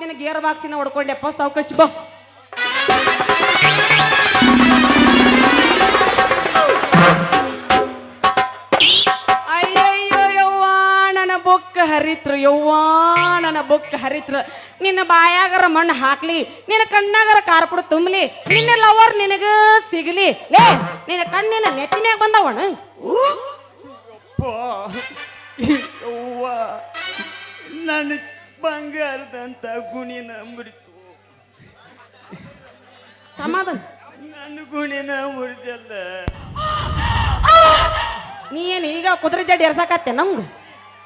ನಿನ್ನ ಗೇರ್ ಬಾಕ್ಸಿನ ಹೊಡ್ಕೊಂಡೆಪ್ಪ ಸಾವ್ಕಶ್, ಬಾ. ಅಯ್ಯಯ್ಯೋ, ಯವ್ವ, ನನ್ನ ಬೊಕ್ಕ ಹರಿತ್ರ, ಯವ್ವ, ನನ್ನ ಹರಿತ್ರು. ನಿನ್ನ ಬಾಯಾಗರ ಮಣ್ಣು ಹಾಕ್ಲಿ, ನಿನ್ನ ಕಣ್ಣಾಗರ ಕಾರ್ಪುಡ ತುಂಬಲಿ, ನಿನ್ನ ಲವರ್ ನಿನಗ ಸಿಗಲಿ. ಲೇ, ನಿನ್ನ ಕಣ್ಣಿನ ನೆತ್ತಿನಾಗ ಬಂದವಣ? ನನ್ನ ಬಂಗಾರದಂತ ಗುಣಿನ ಮುರಿತು. ಸಮಾಧಾನ. ನನ್ನ ಗುಣಿನ ಮುರಿದಲ್ಲ. ನೀ ಏನು ಈಗ ಕುದುರೆ ಜಡ್ಡಿ ಎರ್ಸಾಕತ್ತೆ ನಮ್ಗೆ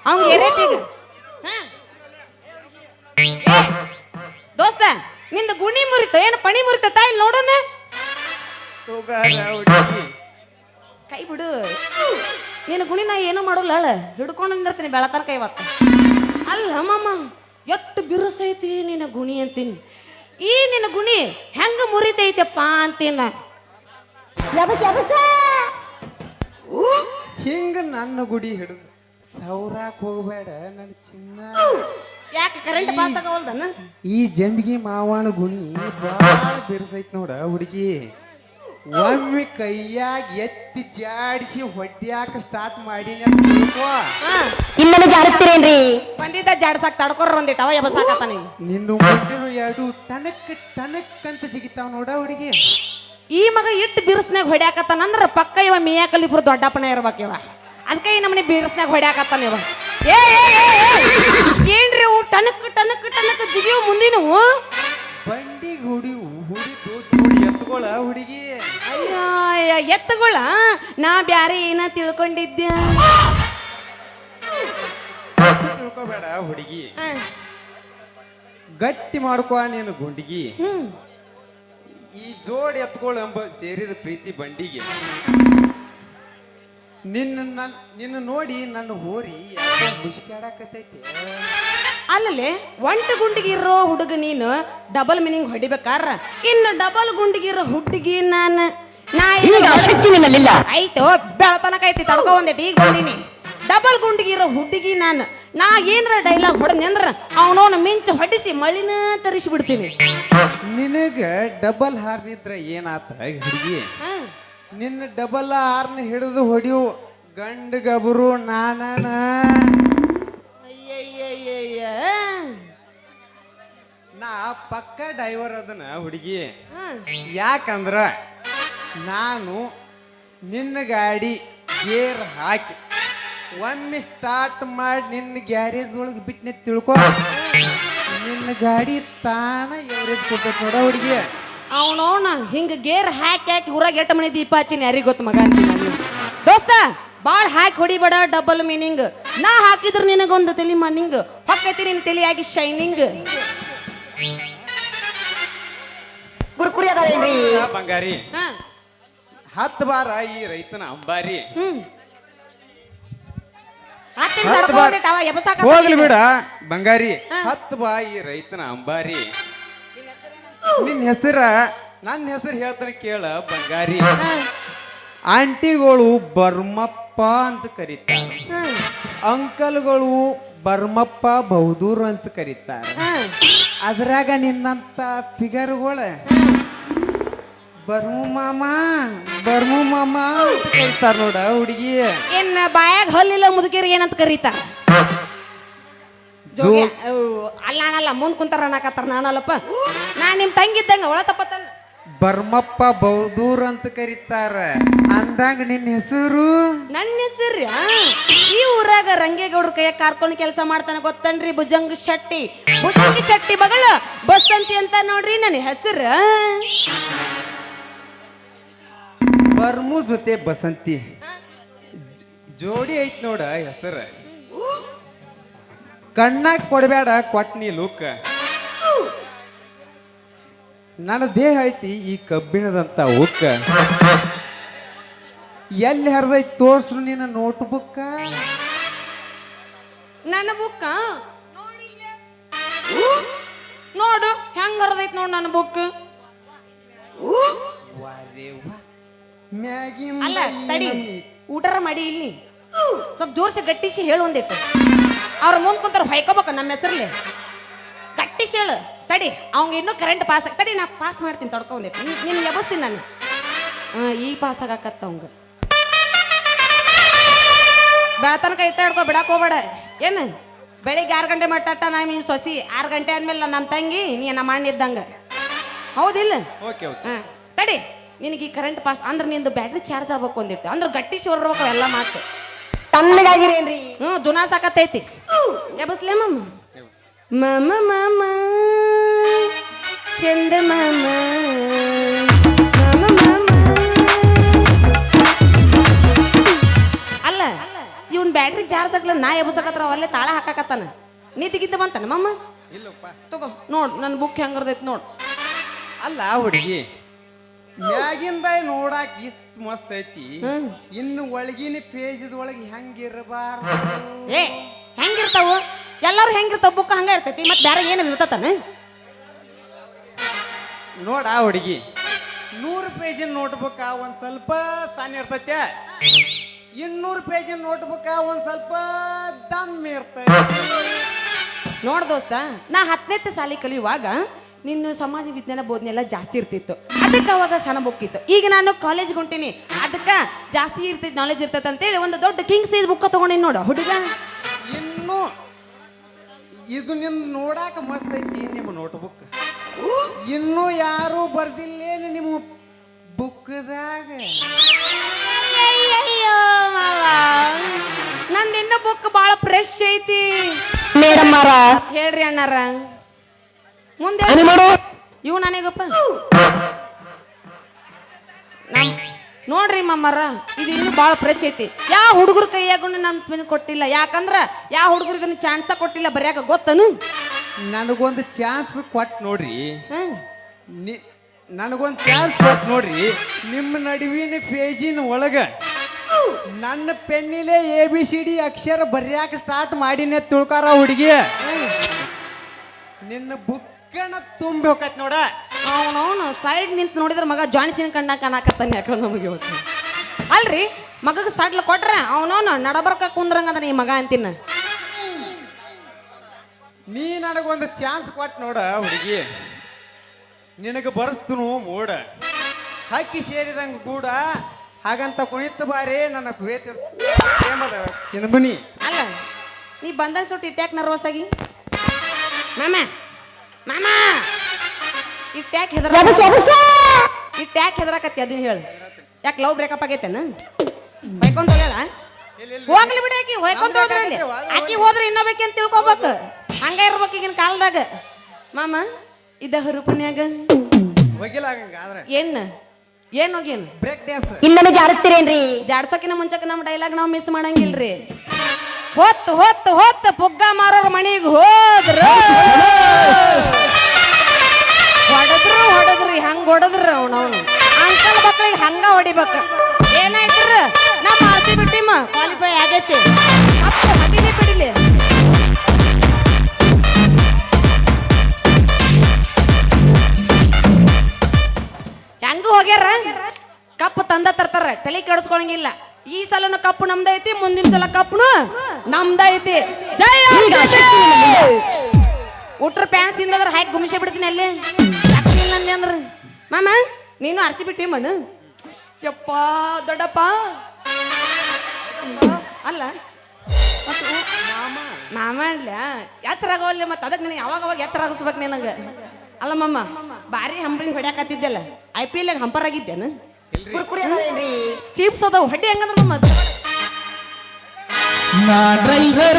ಅವ್ನು? ಏ, ದೋಸ್ತ ನಿಂದ ಗುಣಿ ಮುರಿತ ಏನು ಪಣಿ ಮುರಿತ ಇಲ್ಲಿ ನೋಡೋಣ. ಕೈ ಬಿಡು. ನಿನ್ನ ಗುಣಿ ನಾ ಏನೂ ಮಾಡೋಲ್ಲ ಹಿಡ್ಕೊಂಡು ನಿಂದಿರ್ತೀನಿ ಕೈ ಇವತ್ತು. ಅಲ್ಲ ಮಾಮ. ಎಷ್ಟು ಬಿರುಸೈತಿ ನಿನ್ನ ಗುಣಿ ಅಂತೀನಿ. ಈ ನಿನ್ನ ಗುಣಿ ಹೆಂಗ ಮುರಿತೈತಪ್ಪ ಅಂತೀನ. ಹಿಂಗ ನನ್ನ ಗುಡಿ ಹಿಡಿದು ಸೌರಾಕ್ ಹೋಗ್ಬೇಡ ನನ್ನ ಚಿನ್ನ. ಯಾಕೆ ಕರೆಂಟ್ ಪಾಸ್ ಆಗವಲ್ದನ? ಈ ಜಂಬಿಗೆ ಮಾವಾಣ ಗುಣಿ ಬಾಳ ಬಿರುಸೈತ್ ನೋಡ ಹುಡುಗಿ. ಒಮ್ಮೆ ಕೈಯಾಗ ಎತ್ತಿ ಜಾಡಿಸಿ ಹೊಡ್ಯಾಕ ಸ್ಟಾರ್ಟ್ ಮಾಡೀನಿ ಜಾಡಿಸ್ತೀರೇನ್ರಿ? ಇನ್ನೊಮ್ಮೆ ಬಂದಿದ್ದ ಜಾಡ್ಸಾಕ್ ತಡ್ಕೊರ್ ಒಂದಿಟ್ಟು ಅವ ಎಬಸಾಕತ್ತ ನೀವು ನಿನ್ನ ಎರಡು ತನಕ್ ತನಕ್ ಅಂತ ಜಿಗಿತಾವ ನೋಡ ಹುಡುಗಿ. ಈ ಮಗ ಇಟ್ಟು ಬಿರುಸ್ನಾಗ ಹೊಡ್ಯಾಕತ್ತಾನಂದ್ರ ಪಕ್ಕ ಇವ ಮಿಯಾ ಕಲಿಫುರ್ ದೊಡ್ಡಪ್ಪನ ಇರ್ಬೇಕು ಇವ. ಅದಕ್ಕೆ ಈ ನಮ್ಮನೆ ಬಿರುಸ್ನಾಗ ಹೊಡ್ಯಾಕತ್ತಾನ ಇವ. ಏ ಏ, ಏ, ಏ, ಏನ್ರಿ ಅವು ಟನಕ್ ಟನಕ್ ಟನಕ್ ಜಿಗಿಯೋ ಮುಂದಿನವು? ಬಂಡಿಗೆ ಹುಡಿ ಹುಡಿ ಎತ್ಕೊಳ ಹುಡುಗಿ. ಎತ್ತುಗಳ ನಾ ಬ್ಯಾರೆ ಏನ ತಿಳ್ಕೊಂಡಿದ್ದೆ ತಿಳ್ಕೊಬೇಡ ಹುಡುಗಿ? ಗಟ್ಟಿ ಮಾಡ್ಕೊ ನೀನು ಗುಂಡಿಗಿ. ಈ ಜೋಡಿ ಎತ್ಕೊಳ್ ಎಂಬ ಸೇರಿದ ಪ್ರೀತಿ ಬಂಡಿಗೆ. ನಿನ್ನ ನನ್- ನಿನ್ನ ನೋಡಿ ನನ್ನ ಹೋರಿ ಯಾಕೋ ಮುಷ್ಕಾಡಕತ್ತೈತಿ ಅಲ್ಲಲ್ಲಿ ಒಂಟ ಗುಂಡಿಗಿರೋ ಹುಡುಗ ನೀನು ಡಬಲ್ ಮೀನಿಂಗ್ ಹೊಡಿಬೇಕಾರ ಇನ್ನು ಡಬಲ್ ಗುಂಡಿಗಿರೋ ಹುಡುಗಿ ನಾನು. ಈಗ ಶಕ್ತಿ ನಿನ್ನಲ್ಲಿಲ್ಲ. ಆಯ್ತು ಬೆಳತನಕ ಐತಿ ತಡ್ಕೊ ಒಂದಿಟ್ಟು ಈಗ ಬಂದೀನಿ. ಡಬಲ್ ಗುಂಡಿಗಿರೋ ಹುಡುಗಿ ನಾನು. ನಾ ಏನ್ರ ಡೈಲಾಗ್ ಹೊಡೆದ್ನಿ ಅಂದ್ರ ಅವನವನ ಮಿಂಚು ಹೊಡಿಸಿ ಮಳಿನ ತರಿಸಿ ಬಿಡ್ತೀನಿ ನಿನಗ ಡಬಲ್ ಹಾರ್ನಿದ್ರ ಏನಾತ ಹುಡುಗಿ? ಹಾ. ನಿನ್ನ ಡಬಲ್ ಹಾರ್ನ ಹಿಡಿದು ಹೊಡಿಯು ಗಂಡ ಗಬರು ನಾನನ. ಅಯ್ಯಯ್ಯಯ್ಯಯ್ಯ. ನಾ ಪಕ್ಕ ಡೈವರ್ ಅದನ ಹುಡುಗಿ. ಹಾ. ಯಾಕಂದ್ರ ನಾನು ನಿನ್ನ ಗಾಡಿ ಗೇರ್ ಹಾಕಿ. ಒಮ್ಮೆ ಸ್ಟಾರ್ಟ್ ಮಾಡಿ ನಿನ್ನ ಗ್ಯಾರೇಜ್ ಒಳಗೆ ಬಿಟ್ಟನೆ ತಿಳ್ಕೊ. ನಿನ್ನ ಗಾಡಿ ತಾನ ಎವರೇಜ್ ಕೊಟ್ಟೈತಿ ನೋಡ ಹುಡುಗಿ. ಅವನವನ ಹಿಂಗ ಗೇರ್ ಹಾಕಿ ಹಾಕಿ ಊರಾಗ ಎಟ್ಟ ಮನೆ ದೀಪ ಹಚ್ಚಿನಿ ಯಾರಿಗೆ ಗೊತ್ತು ಮಗ ಅಂತೀನಿ ನಾನು. ದೋಸ್ತ ಬಾಳ್ ಹಾಕಿ ಹೊಡಿಬೇಡ ಡಬಲ್ ಮೀನಿಂಗ್ ನಾ ಹಾಕಿದ್ರ ನಿನಗೊಂದು ತಲೆ ಮನಿಂಗ್ ಹೊಕ್ಕೈತಿ ನಿನ್ ತಲಿಯಾಗಿ ಶೈನಿಂಗ್ ಕುರ್ಕುರಿ ಅದಾವೇನ್ರಿ ಬಂಗಾರಿ. ಹಾ. ಹತ್ತು ಬಾರ ಈ ರೈತನ ಅಂಬಾರಿ. ಹೋಗ್ಲಿ ಬಿಡ ಬಂಗಾರಿ. ಹತ್ತು ಬಾ ಈ ರೈತನ ಅಂಬಾರಿ. ನಿನ್ ಹೆಸರ ನನ್ನ ಹೆಸರು ಹೇಳ್ತಾನೆ ಕೇಳ ಬಂಗಾರಿ. ಆಂಟಿಗಳು ಬರ್ಮಪ್ಪ ಅಂತ ಕರೀತಾರೆ. ಅಂಕಲ್ಗಳು ಬರ್ಮಪ್ಪ ಬೌದೂರ್ ಅಂತ ಕರೀತಾರೆ. ಅದ್ರಾಗ ನಿನ್ನಂತ ಫಿಗರ್ಗಳ ಬರ್ಮು ಮಾಮ ಬರ್ಮು ಮಾಮ ಕರೀತಾರ ನೋಡ ಹುಡುಗಿ. ಏನ್ ಬಾಯಾಗ ಹಲ್ಲಿಲ್ಲ ಮುದುಕಿರಿ ಏನಂತ ಕರೀತಾರ ಜೋಗಿ ಅಲ್ಲ ಅಣ್ಣಲ್ಲ ಮುಂದ್ ಕುಂತಾರ ಅನ್ನಕತ್ತಾರ ನಾನಲ್ಲಪ್ಪ. ನಾ ನಿಮ್ ತಂಗಿದ್ದಂಗ ಒಳ ತಪ್ಪತ್ತಲ್ಲ. ಬರ್ಮಪ್ಪ ಬೌದೂರ್ ಅಂತ ಕರೀತಾರ. ಅಂದಂಗ ನಿನ್ನ ಹೆಸರು? ನನ್ನ ಹೆಸರು ಈ ಊರಾಗ ರಂಗೇಗೌಡ್ರ ಕೈಯ ಕಾರ್ಕೊಂಡು ಕೆಲಸ ಮಾಡ್ತಾನೆ ಗೊತ್ತನ್ರಿ ಭುಜಂಗ ಶೆಟ್ಟಿ. ಭುಜಂಗ ಶೆಟ್ಟಿ ಮಗಳ ಬಸಂತಿ ಅಂತ ನೋಡ್ರಿ ನನ್ನ ಹೆಸರು. ಬರ್ಮು ಜೊತೆ ಬಸಂತಿ. ಜೋಡಿ ಐತ್ ನೋಡ ಹೆಸರ. ಕಣ್ಣಾಗ ಕೊಡಬೇಡ ಕೊಟ್ನಿ ಲುಕ್. ನನ್ನ ದೇಹ ಐತಿ ಈ ಕಬ್ಬಿಣದಂತ ಉಕ್ಕ ಎಲ್ಲಿ ಹರಿದೈತಿ ತೋರ್ಸ್ರು ನಿನ್ನ ನೋಟ್ ಬುಕ್ಕ ನನ್ನ ಬುಕ್ಕ? ನೋಡು ಹೆಂಗ್ ಹರಿದೈತ್ ನೋಡು ನನ್ನ ಬುಕ್ ಅಲ್ಲ ಈ ತಡಿ. ಊಟರ ಮಾಡಿ ಇಲ್ಲಿ. ಸ್ವಲ್ಪ ಜೋರ್ಸಿ ಗಟ್ಟಿಸಿ ಹೇಳು ಒಂದಿಟ್ಟು. ಅವ್ರ ಮುಂದ್ ಕುಂತಾರ ಹೊಯ್ಕೋಬೇಕ ನಮ್ಮ ಹೆಸರಲ್ಲಿ. ಗಟ್ಟಿಸಿ ಹೇಳು. ತಡಿ ಅವಂಗ ಇನ್ನೂ ಕರೆಂಟ್ ಪಾಸ್ ತಡಿ ನಾ ಪಾಸ್ ಮಾಡ್ತೀನಿ ತಡ್ಕೊಂಡೆ ನಿನ್ನ ಎಬಸ್ತೀನಿ ನಾನು ಹಾಂ ಈಗ ಪಾಸ್ ಆಗಾಕತ್ತ ಅವಂಗ. ಬೆಳತನಕ ಇಟ್ಟ ಹಿಡ್ಕೊ ಬಿಡಕ್ ಹೋಗ್ಬೇಡ. ಏನು? ಬೆಳಿಗ್ಗೆ ಆರು ಗಂಟೆ ಮಟ್ಟ ನಾ ನಿನ್ನ ಸೊಸಿ. ಆರು ಗಂಟೆ ಆದ್ಮೇಲೆ ನಮ್ಮ ತಂಗಿ ನೀ ನಮ್ಮ ಅಣ್ಣ ಇದ್ದಂಗೆ ಹೌದಿಲ್ಲ? ಓಕೆ ಓಕೆ ಹಾಂ ತಡಿ. ನಿನಗೆ ಈ ಕರೆಂಟ್ ಪಾಸ್ ಅಂದ್ರೆ ನಿಂದು ಬ್ಯಾಟ್ರಿ ಚಾರ್ಜ್ ಆಗ್ಬೇಕು ಒಂದಿಟ್ಟು ಅಂದ್ರೆ ಗಟ್ಟಿ ಶೋರ್ಬೇಕು ಎಲ್ಲ ಮಾತು. ತಣ್ಣಗಾಗಿರೇನ್ರಿ? ಹ್ಞೂ ಜುನಾ ಸಾಕತ್ತೈತಿ. ಎಬಸ್ಲೇ ಮಮ್ಮ ಮಮ. ಮಮ ಚಂದ ಮಮ. ಅಲ್ಲ ಇವನ್ ಬ್ಯಾಟ್ರಿ ಚಾರ್ಜ್ ಆಗ್ಲ ನಾ ಎಬಸಕತ್ರ ಅಲ್ಲೇ ತಾಳ ಹಾಕಾಕತ್ತಾನ. ನೀ ತೆಗಿತ ಬಂತಾನ ಮಮ್ಮ ಇಲ್ಲಪ್ಪ. ತಗೋ ನೋಡ್ ನನ್ನ ಬುಕ್ ಹೆಂಗರ್ದೈತಿ ನೋಡ್. ಅಲ್ಲ ಹುಡುಗಿ. ಮ್ಯಾಗಿಂದ ನೋಡಾಕ ಇಷ್ಟ ಮಸ್ತ್ ಐತಿ. ಹ್ಮ್. ಇನ್ನು ಒಳಗಿನ ಪೇಜದ ಒಳಗೆ ಹೆಂಗಿರಬಾರ್ದು? ಏ ಹೆಂಗಿರ್ತಾವು? ಎಲ್ಲಾರು ಹೆಂಗಿರ್ತಾವ? ಬುಕ್ ಹಂಗ ಇರ್ತೈತಿ ಮತ್ತೆ ಬೇರೆ ಏನು ಇರ್ತತಾನ? ನೋಡ ಹುಡುಗಿ. ನೂರು ಪೇಜಿನ ನೋಟ್ಬುಕ್ ಒಂದ್ ಸ್ವಲ್ಪ ಸಣ್ಣ ಇರ್ತೈತಿ. ಇನ್ನೂರು ಪೇಜಿನ ನೋಟ್ಬುಕ್ ಒಂದ್ ಸ್ವಲ್ಪ ದಮ್ ಇರ್ತೈತಿ. ನೋಡ್ ದೋಸ್ತ ನಾ ಹತ್ತನೇ ಸಾಲಿ ಕಲಿಯುವಾಗ ನಿನ್ನ ಸಮಾಜ ವಿಜ್ಞಾನ ಬೋಧನೆ ಎಲ್ಲ ಜಾಸ್ತಿ ಇರ್ತಿತ್ತು. ಅದಕ್ಕೆ ಅವಾಗ ಸಣ್ಣ ಬುಕ್ಕಿತ್ತು. ಇತ್ತು ಈಗ ನಾನು ಕಾಲೇಜ್ಗೆ ಹೊಂಟೀನಿ. ಅದಕ್ಕೆ ಜಾಸ್ತಿ ಇರ್ತೈತಿ ನಾಲೆಜ್ ಇರ್ತೈತೆ ಅಂತೇಳಿ ಒಂದು ದೊಡ್ಡ ಕಿಂಗ್ ಸೈಜ್ ಬುಕ್ಕ ತಗೊಂಡಿನಿ ನೋಡು. ಹುಡುಗ. ಇನ್ನು ಇದು ನಿನ್ ನೋಡಾಕ ಮಸ್ತ್ ಐತಿ ನಿಮ್ಮ ನೋಟ್ಬುಕ್ ಇನ್ನು ಯಾರು ಬರ್ದಿಲ್ಲೇನು ನಿಮ್ಮ ಬುಕ್ದಾಗ ಅಯ್ಯಯ್ಯೋ ಮಾವ. ನಂದು ಇನ್ನೂ ಬುಕ್ ಭಾಳ ಫ್ರೆಶ್ ಐತಿ. ಮೇಡಮ್ ಹೇಳ್ರಿ ಅಣ್ಣಾರ. ಮುಂದೆ ಏನು ಮಾಡು. ಇವು ನನಗಪ್ಪ. ನಮ್ ನೋಡ್ರಿ ಮಮ್ಮರ ಇದು ಇನ್ನು ಭಾಳ ಫ್ರೆಶ್ ಐತಿ. ಯಾವ ಹುಡುಗರ ಕೈಯಾಗೂ ನನ್ನ ಕೊಟ್ಟಿಲ್ಲ. ಯಾಕಂದ್ರ ಯಾವ ಹುಡುಗರು ಇದನ್ನ ಚಾನ್ಸ ಕೊಟ್ಟಿಲ್ಲ ಬರ್ಯಾಕ ಗೊತ್ತನು? ನನಗೊಂದು ಚಾನ್ಸ್ ಕೊಟ್ಟು ನೋಡ್ರಿ. ನಿ ನನಗೊಂದು ಚಾನ್ಸ್ ಕೊಟ್ಟು ನೋಡ್ರಿ. ನಿಮ್ಮ ನಡುವಿನ ಪೇಜಿನ ಒಳಗ ನನ್ನ ಪೆನ್ನಿಲೆ ಎ ಬಿ ಸಿ ಡಿ ಅಕ್ಷರ ಬರ್ಯಾಕ ಸ್ಟಾರ್ಟ್ ಮಾಡಿನೇ ತುಳ್ಕಾರ ಹುಡುಗಿ. ನಿನ್ನ ಬುಕ್ಕನ ತುಂಬಿ ಹೋಗತ್ ನೋಡ. ಅವನವನು ಸೈಡ್ ನಿಂತು ನೋಡಿದ್ರೆ ಮಗ ಜಾನ್ಸಿನ ಕಣ್ಣ ಕಾಣಕತ್ತಾನೆ ಯಾಕೋ ನಮಗೆ ಇವತ್ತು. ಅಲ್ರಿ ಮಗಗೆ ಸಡ್ಲ ಕೊಟ್ರೆ ಅವನವನು ನಡಬರ್ಕ ಕುಂದ್ರಂಗದ ಈ ಮಗ ಅಂತಿನ ನೀ ನನಗೊಂದು ಚಾನ್ಸ್ ಕೊಟ್ಟು ನೋಡ ಹುಡುಗಿ. ನಿನಗೆ ಬರ್ಸ್ತುನು ಮೂಡ. ಹಕ್ಕಿ ಸೇರಿದಂಗ ಕೂಡ ಹಾಗಂತ ಕುಣಿತ ಬಾರಿ ನನ್ನ ಪ್ರೇತ ಪ್ರೇಮದ ಚಿನ್ಮುನಿ ಅಲ್ಲ ನೀ ಬಂದ ಸುಟ್ಟು ಇಟ್ಯಾಕ್ ನರ್ವಸ್ ಆಗಿ? ಮಾಮ ಮಾಮ! ಇಟ್ಯಾಕ್ ಹೆದರ ಎಬಸ್ ಎಬಸ ಇಟ್ಯಾಕ್ ಹೆದರಾಕತ್ತಿ ಅದನ್ನ ಹೇಳು. ಯಾಕೆ ಲವ್ ಬ್ರೇಕಪ್ ಆಗೈತೇನ? ಬೈಕೊಂತ ಹೋಗ್ಯಾಳ? ಹೋಗ್ಲಿ ಬಿಡಿ ಆಕಿ ಹೊಯ್ಕೊಂತ ಹೋದ್ರ ಅಲ್ಲಿ ಆಕಿ. ಹೋದ್ರೆ ಇನ್ನೊಬ್ಬಾಕಿ ಅಂತ ತಿಳ್ಕೊಬೇಕು. ಹಂಗ ಇರ್ಬೇಕು ಈಗಿನ ಕಾಲದಾಗ. ಮಾಮ ಇದ ಹುರುಪನ್ಯಾಗ? ಹೋಗಿಲ್ಲ ಹಂಗ ಆದ್ರೆ. ಏನ್? ಏನ್ ಹೋಗ್ಯೇನು ಬ್ರೇಕ್ ಡ್ಯಾನ್ಸ್ ಇನ್ನೊಮ್ಮೆ ಜಾರಿಸ್ತೀರೇನ್ರಿ ಜಾಡ್ಸೋಕಿನ ಮುಂಚಕ್ಕೆ ನಮ್ಮ ಡೈಲಾಗ್ ನಾವು ಮಿಸ್ ಮಾಡಂಗಿಲ್ರಿ. ಹೊತ್ತು ಹೊತ್ತು ಹೊತ್ತು ಪುಗ್ಗ ಮಾರೋರ್ ಮನಿಗೆ ಹೋದ್ರ. ಹೊಡೆದ್ರು ಹೊಡೆದ್ರಿ ಹಂಗ ಹೊಡೆದ್ರ ಅವನವನು ಅಂಕಲ್ ಮಕ್ಳಿಗೆ ಹಂಗ ಹೊಡಿಬೇಕು. ಏನಾಯ್ತ್ರ? ನಮ್ಮ R C B team qualify ಆಗೈತಿ. ಅಪ್ಪ ಬಿಡಿಲಿ. ಹೆಂಗ ಹೋಗ್ಯಾರ? ಕಪ್ಪು ತಂದ ತರ್ತಾರ. ತಲೆ ಕೆಡಿಸ್ಕೊಳಂಗಿಲ್ಲ. ಈ ಸಲನು ಕಪ್ಪು ನಮ್ದೈತಿ ಮುಂದಿನ ಸಲ ಕಪ್ಪುನು ನಮ್ದೈತಿ ಜೈ ಉಟ್ರ ಪ್ಯಾಂಟ್ಸ್ ಇಂದ್ರ ಹಾಕಿ ಗುಮಿಸಿ ಬಿಡ್ತೀನಿ ಅಲ್ಲಿ. ಅಂದ್ರೆ ಅಂದೆ ಅಂದ್ರ. ಮಾಮ ನೀನು ಅರ್ಸಿ ಬಿಟ್ಟಿ ಮಣ್ಣು. ಯಪ್ಪ ದೊಡ್ಡಪ್ಪ. ಅಲ್ಲ ಮಾಮ ಅಲ್ಲ ಎತ್ತರ ಆಗೋಲ್ಲ ಮತ್ತೆ ಅದಕ್ಕೆ ನೀನು ಯಾವಾಗ ಅವಾಗ ಎತ್ತರ ಆಗಿಸ್ಬೇಕು ನಿನಗೆ? ಅಲ್ಲ ಮಮ್ಮ ಭಾರಿ ಹಂಪ್ರಿಂಗ್ ಹೊಡ್ಯಾಕತ್ತಿದ್ದೆಲ್ಲ. ಐ ಪಿ ಎಲ್ ಹಂಪರ್ ಆಗಿದ್ದೇನು? ಚೀಪ್ಸ್ ಅದಾವ. ಹೊಡ್ಡಿ ಹೆಂಗಂದ್ರ ಮಮ್ಮ ನಾ ಡ್ರೈವರ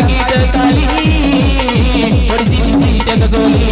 ಸಾಗಿದ ತಾಲಿ ಹೊಡಿಸಿ ಜಗದೋಲಿ